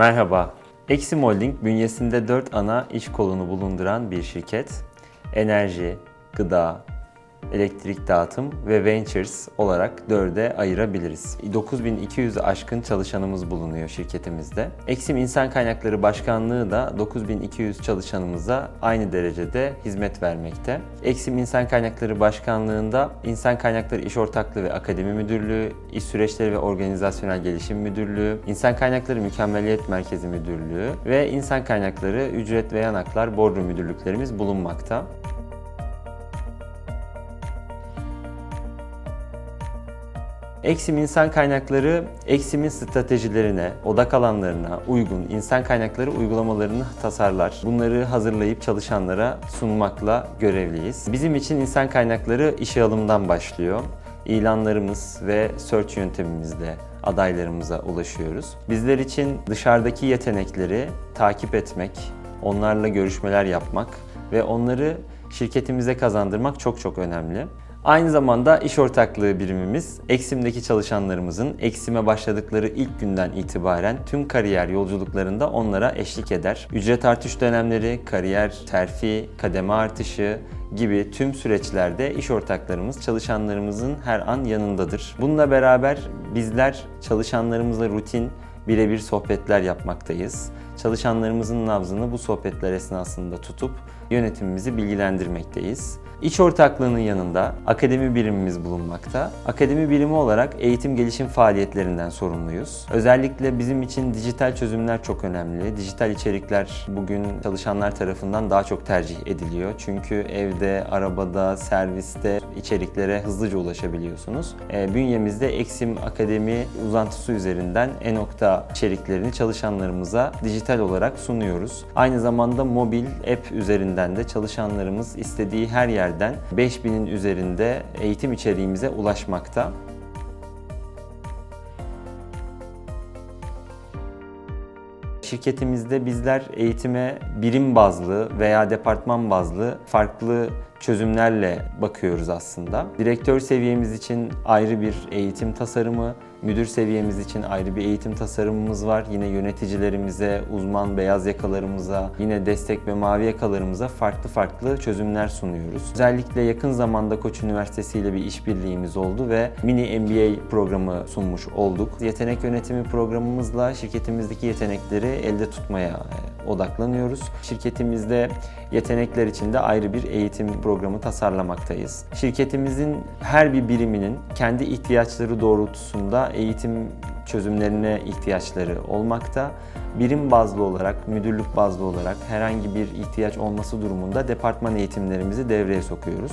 Merhaba. Exim Holding bünyesinde 4 ana iş kolunu bulunduran bir şirket. Enerji, gıda, elektrik dağıtım ve ventures olarak dörde ayırabiliriz. 9200'ü aşkın çalışanımız bulunuyor şirketimizde. Exim İnsan Kaynakları Başkanlığı da 9200 çalışanımıza aynı derecede hizmet vermekte. Exim İnsan Kaynakları Başkanlığı'nda İnsan Kaynakları İş Ortaklığı ve Akademi Müdürlüğü, İş Süreçleri ve Organizasyonel Gelişim Müdürlüğü, İnsan Kaynakları Mükemmeliyet Merkezi Müdürlüğü ve İnsan Kaynakları Ücret ve Yanaklar Bordro Müdürlüklerimiz bulunmakta. Eksim İnsan Kaynakları, Eksim'in stratejilerine, odak alanlarına uygun insan kaynakları uygulamalarını tasarlar. Bunları hazırlayıp çalışanlara sunmakla görevliyiz. Bizim için insan kaynakları işe alımdan başlıyor. İlanlarımız ve search yöntemimizle adaylarımıza ulaşıyoruz. Bizler için dışarıdaki yetenekleri takip etmek, onlarla görüşmeler yapmak ve onları şirketimize kazandırmak çok çok önemli. Aynı zamanda iş ortaklığı birimimiz Eksim'deki çalışanlarımızın Eksim'e başladıkları ilk günden itibaren tüm kariyer yolculuklarında onlara eşlik eder. Ücret artış dönemleri, kariyer terfi, kademe artışı gibi tüm süreçlerde iş ortaklarımız çalışanlarımızın her an yanındadır. Bununla beraber bizler çalışanlarımızla rutin birebir sohbetler yapmaktayız. Çalışanlarımızın nabzını bu sohbetler esnasında tutup yönetimimizi bilgilendirmekteyiz. İç ortaklığının yanında akademi birimimiz bulunmakta. Akademi birimi olarak eğitim gelişim faaliyetlerinden sorumluyuz. Özellikle bizim için dijital çözümler çok önemli. Dijital içerikler bugün çalışanlar tarafından daha çok tercih ediliyor. Çünkü evde, arabada, serviste içeriklere hızlıca ulaşabiliyorsunuz. E, bünyemizde Eksim Akademi uzantısı üzerinden e-nokta içeriklerini çalışanlarımıza dijital olarak sunuyoruz. Aynı zamanda mobil app üzerinden de çalışanlarımız istediği her yerden 5000'in üzerinde eğitim içeriğimize ulaşmakta. Şirketimizde bizler eğitime birim bazlı veya departman bazlı farklı çözümlerle bakıyoruz aslında. Direktör seviyemiz için ayrı bir eğitim tasarımı, müdür seviyemiz için ayrı bir eğitim tasarımımız var. Yine yöneticilerimize, uzman beyaz yakalarımıza, yine destek ve mavi yakalarımıza farklı farklı çözümler sunuyoruz. Özellikle yakın zamanda Koç Üniversitesi ile bir işbirliğimiz oldu ve mini MBA programı sunmuş olduk. Yetenek yönetimi programımızla şirketimizdeki yetenekleri elde tutmaya e, odaklanıyoruz. Şirketimizde yetenekler için de ayrı bir eğitim programı tasarlamaktayız. Şirketimizin her bir biriminin kendi ihtiyaçları doğrultusunda eğitim çözümlerine ihtiyaçları olmakta. Birim bazlı olarak, müdürlük bazlı olarak herhangi bir ihtiyaç olması durumunda departman eğitimlerimizi devreye sokuyoruz.